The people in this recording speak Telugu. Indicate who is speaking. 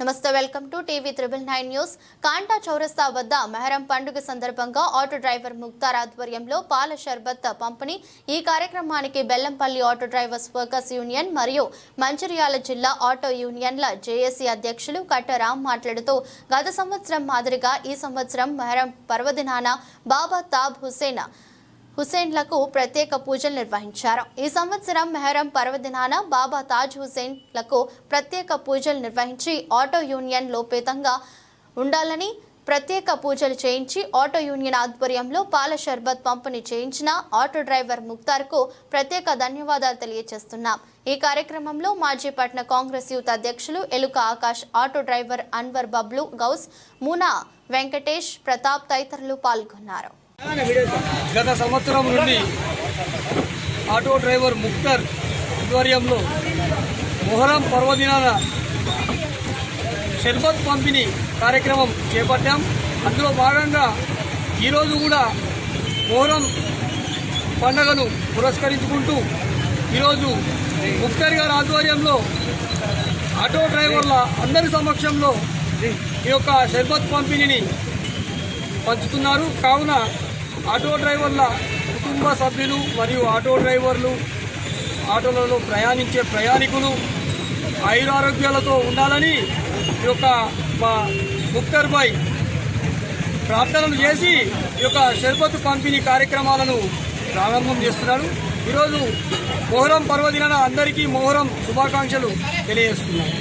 Speaker 1: నమస్తే welcome to TV triple nine news. Kanta చౌరస్తా వద్ద మెహరం పండుగ సందర్భంగా ఆటో డ్రైవర్ ముక్తార్ ఆధ్వర్యంలో పాల షర్బత్ పంపిణీ. ఈ కార్యక్రమానికి Bellampalli auto drivers workers union మరియు మంచిర్యాల జిల్లా ఆటో యూనియన్ల జేఏసీ అధ్యక్షులు కట్టరామ్ మాట్లాడుతూ గత సంవత్సరం మాదిరిగా ఈ సంవత్సరం మెహరం పర్వదినాన బాబా తాబ్ హుసేన్ హుసేన్లకు ప్రత్యేక పూజలు నిర్వహించారు. ఈ సంవత్సరం మెహరం పర్వదినాన బాబా తాజ్ హుసేన్లకు ప్రత్యేక పూజలు నిర్వహించి ఆటో యూనియన్ లోపేతంగా ఉండాలని ప్రత్యేక పూజలు చేయించి ఆటో యూనియన్ ఆధ్వర్యంలో పాల షర్బత్ పంపిణీ చేయించిన ఆటో డ్రైవర్ ముక్తార్కు ప్రత్యేక ధన్యవాదాలు తెలియజేస్తున్నాం. ఈ కార్యక్రమంలో మాజీ పట్న కాంగ్రెస్ యూత్ అధ్యక్షులు ఎలుక ఆకాష్ ఆటో డ్రైవర్ అన్వర్ బబ్లు గౌస్ మూనా వెంకటేష్ ప్రతాప్ తదితరులు పాల్గొన్నారు.
Speaker 2: గత సంవత్సరం నుండి ఆటో డ్రైవర్ ముక్తర్ ఆధ్వర్యంలో మొహరం పర్వదినాన షర్బత్ పంపిణీ కార్యక్రమం చేపట్టాం. అందులో భాగంగా ఈరోజు కూడా మొహరం పండగను పురస్కరించుకుంటూ ఈరోజు ముక్తర్ గారి ఆధ్వర్యంలో ఆటో డ్రైవర్ల అందరి సమక్షంలో ఈ యొక్క షర్బత్ పంపిణీని పంచుతున్నారు. కావున ఆటో డ్రైవర్ల కుటుంబ సభ్యులు మరియు ఆటో డ్రైవర్లు ఆటోలలో ప్రయాణించే ప్రయాణికులు ఆయురారోగ్యాలతో ఉండాలని ఈ యొక్క మా ముక్తర్ బాయ్ ప్రార్థనలు చేసి ఈ యొక్క షర్బత్ పంపిణీ కార్యక్రమాలను ప్రారంభం చేస్తున్నారు ఈరోజు మొహరం పర్వదినాన అందరికీ మొహరం శుభాకాంక్షలు తెలియజేస్తున్నాను.